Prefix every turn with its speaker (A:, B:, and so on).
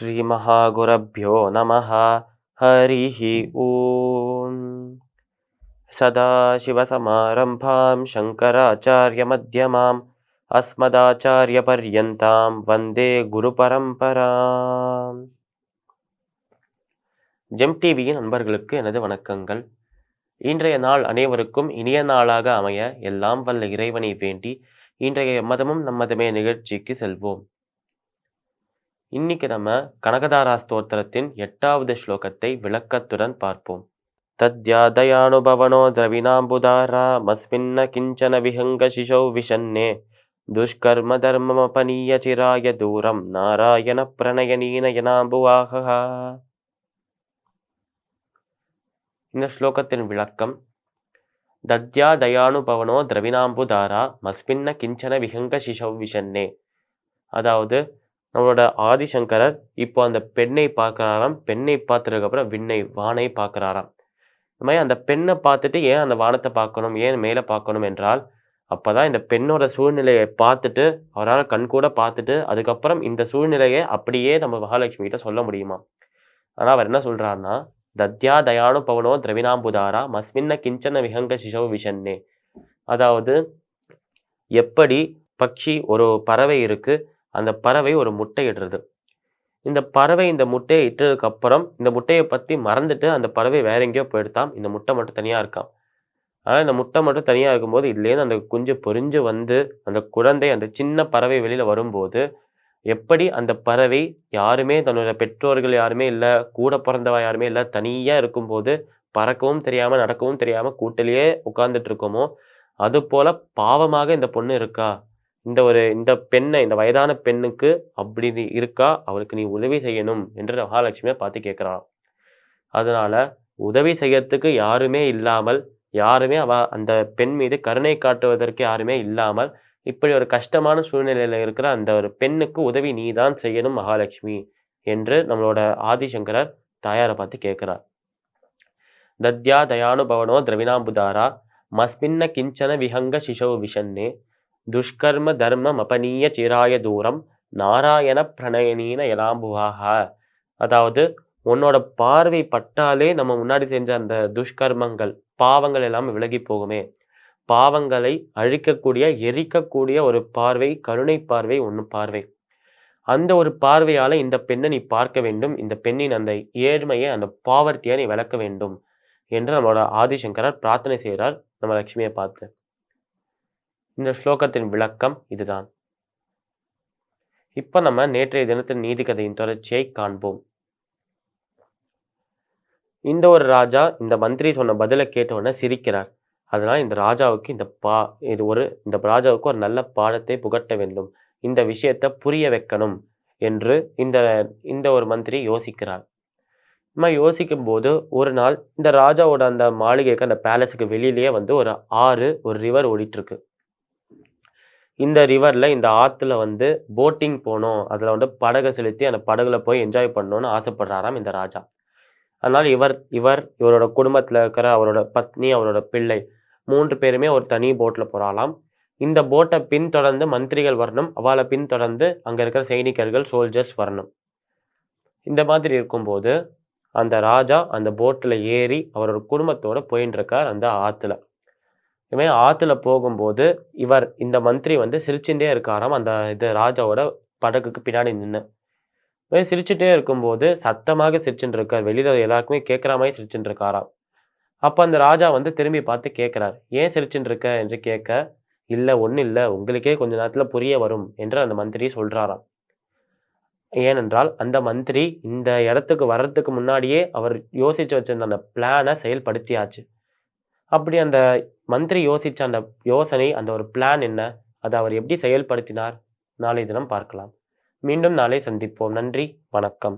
A: श्रीमहागुरभ्यो नमः हरिः ॐ सदाशिवसमारम्भां शङ्कराचार्यमध्यमाम् अस्मदाचार्यपर्यन्तां वन्दे குருபரம்பராம் ஜெம் டிவியின் நண்பர்களுக்கு எனது வணக்கங்கள் இன்றைய நாள் அனைவருக்கும் இனிய நாளாக அமைய எல்லாம் வல்ல இறைவனை வேண்டி இன்றைய மதமும் நம்மதமே நிகழ்ச்சிக்கு செல்வோம் இன்னைக்கு நம்ம கனகதாரா ஸ்தோத்திரத்தின் எட்டாவது ஸ்லோகத்தை விளக்கத்துடன் பார்ப்போம். தத்யாதயானுபவனோ திரவிணாம்புதாரா மஸ்மின்ன கிஞ்சன விஹங்க சிசோ விஷன்னே. துஷ்கர்ம தர்மமபனீய சிராய தூரம் நாராயண பிரணயனீனயனாம்புவாகா இந்த ஸ்லோகத்தின் விளக்கம் தத்யா தயானுபவனோ திரவிணாம்புதாரா மஸ்மின்ன கிஞ்சன விஹங்க சிசௌ விஷன்னே. அதாவது நம்மளோட ஆதிசங்கரர் இப்போ அந்த பெண்ணை பார்க்குறாராம். பெண்ணை பார்த்ததுக்கப்புறம் விண்ணை வானை பார்க்குறாராம். இந்த மாதிரி அந்த பெண்ணை பார்த்துட்டு ஏன் அந்த வானத்தை பார்க்கணும் ஏன் மேலே பார்க்கணும் என்றால் அப்போ தான் இந்த பெண்ணோட சூழ்நிலையை பார்த்துட்டு அவரால் கண்கூட பார்த்துட்டு அதுக்கப்புறம் இந்த சூழ்நிலையை அப்படியே நம்ம மகாலட்சுமி கிட்ட சொல்ல முடியுமா? ஆனால் அவர் என்ன சொல்கிறாருன்னா தத்யா தயானு பவனோ திரவிணாம்புதாரா மஸ்மின்ன கிஞ்சன விஹங்க சிசோ விஷன்னே. அதாவது எப்படி பக்ஷி ஒரு பறவை இருக்குது அந்த பறவை ஒரு முட்டை இடுறது. இந்த பறவை இந்த முட்டையை இட்டதுக்கு அப்புறம் இந்த முட்டையை பற்றி மறந்துட்டு அந்த பறவை வேற எங்கேயோ போயிடுதான் இந்த முட்டை மட்டும் தனியாக இருக்காம். ஆனால் இந்த முட்டை மட்டும் தனியாக இருக்கும்போது இதுலேருந்து அந்த குஞ்சு பொறிஞ்சு வந்து அந்த குழந்தை அந்த சின்ன பறவை வெளியில் வரும்போது எப்படி அந்த பறவை யாருமே தன்னோட பெற்றோர்கள் யாருமே இல்லை கூட பிறந்தவ யாருமே இல்லை தனியாக இருக்கும்போது பறக்கவும் தெரியாமல் நடக்கவும் தெரியாமல் கூட்டிலேயே உட்கார்ந்துட்டு இருக்கோமோ அது போல பாவமாக இந்த பொண்ணு இருக்கா? இந்த ஒரு இந்த பெண்ணை இந்த வயதான பெண்ணுக்கு அப்படி நீ இருக்கா? அவளுக்கு நீ உதவி செய்யணும் என்று மகாலட்சுமியை பார்த்து கேட்குறான் அதனால உதவி செய்யறதுக்கு யாருமே இல்லாமல் யாருமே அவ அந்த பெண் மீது கருணை காட்டுவதற்கு யாருமே இல்லாமல் இப்படி ஒரு கஷ்டமான சூழ்நிலையில் இருக்கிற அந்த ஒரு பெண்ணுக்கு உதவி நீ தான் செய்யணும் மகாலட்சுமி என்று நம்மளோட ஆதிசங்கரர் தாயாரை பார்த்து கேட்குறார். தத்யா தயானுபவனோ திரவிணாம்புதாரா? மஸ்மின்ன கிஞ்சன விஹங்க சிசோ விஷன்னே. துஷ்கர்ம தர்மம் அபனீய சிராய தூரம் நாராயண பிரணயனீன எலாம்புவாக. அதாவது உன்னோட பார்வை பட்டாலே நம்ம முன்னாடி செஞ்ச அந்த துஷ்கர்மங்கள் பாவங்கள் எல்லாம் விலகி போகுமே. பாவங்களை அழிக்கக்கூடிய எரிக்கக்கூடிய ஒரு பார்வை கருணை பார்வை ஒன்று பார்வை. அந்த ஒரு பார்வையால் இந்த பெண்ணை நீ பார்க்க வேண்டும். இந்த பெண்ணின் அந்த ஏழ்மையை அந்த பாவர்ட்டியை நீ விளக்க வேண்டும். என்று நம்மளோட ஆதிசங்கரர் பிரார்த்தனை செய்கிறார் நம்ம லட்சுமியை பார்த்து. இந்த ஸ்லோகத்தின் விளக்கம் இதுதான். இப்போ நம்ம நேற்றைய தினத்தின் நீதி கதையின் தொடர்ச்சியை காண்போம். இந்த ஒரு ராஜா இந்த மந்திரி சொன்ன பதிலை கேட்டவுடனே சிரிக்கிறார். அதனால் இந்த ராஜாவுக்கு இந்த பா இது ஒரு இந்த ராஜாவுக்கு ஒரு நல்ல பாடத்தை புகட்ட வேண்டும். இந்த விஷயத்தை புரிய வைக்கணும் என்று இந்த இந்த ஒரு மந்திரி யோசிக்கிறார். நம்ம யோசிக்கும் போது ஒரு நாள் இந்த ராஜாவோட அந்த மாளிகைக்கு அந்த பேலஸுக்கு வெளியிலேயே வந்து ஒரு ஆறு ஒரு ரிவர் ஓடிட்டுருக்கு. இந்த ரிவரில் இந்த ஆற்றுல வந்து போட்டிங் போகணும் அதில் வந்து படகை செலுத்தி அந்த படகுல போய் என்ஜாய் பண்ணணும்னு ஆசைப்படுறாராம் இந்த ராஜா. அதனால் இவர் இவர் இவரோட குடும்பத்தில் இருக்கிற அவரோட பத்னி அவரோட பிள்ளை மூன்று பேருமே ஒரு தனி போட்டில் போகிறாளாம் இந்த போட்டை பின்தொடர்ந்து மந்திரிகள் வரணும். அவளை பின்தொடர்ந்து அங்கே இருக்கிற சைனிகர்கள் சோல்ஜர்ஸ் வரணும். இந்த மாதிரி இருக்கும்போது அந்த ராஜா அந்த போட்டில் ஏறி அவரோட குடும்பத்தோடு போயின்னு இருக்கார் அந்த ஆற்றுல இதுமாதிரி ஆற்றுல போகும்போது இவர் இந்த மந்திரி வந்து சிரிச்சுட்டே இருக்காராம். அந்த இது ராஜாவோட படகுக்கு பின்னாடி நின்று இதுமாதிரி சிரிச்சுட்டே இருக்கும்போது சத்தமாக சிரிச்சுட்டு இருக்கார் வெளியில் எல்லாருக்குமே கேட்குற மாதிரி சிரிச்சுட்டு இருக்காராம் அப்போ அந்த ராஜா வந்து திரும்பி பார்த்து கேட்குறார் ஏன் சிரிச்சுட்டு இருக்க என்று கேட்க இல்லை ஒன்றும் இல்லை. உங்களுக்கே கொஞ்ச நேரத்தில் புரிய வரும் என்று அந்த மந்திரி சொல்கிறாராம் ஏனென்றால் அந்த மந்திரி இந்த இடத்துக்கு வர்றதுக்கு முன்னாடியே அவர் யோசித்து வச்சிருந்த அந்த பிளானை செயல்படுத்தியாச்சு. அப்படி அந்த மந்திரி யோசிச்ச அந்த யோசனை அந்த ஒரு பிளான் என்ன அதை அவர் எப்படி செயல்படுத்தினார்? நாளை தினம் பார்க்கலாம். மீண்டும் நாளை சந்திப்போம். நன்றி வணக்கம்.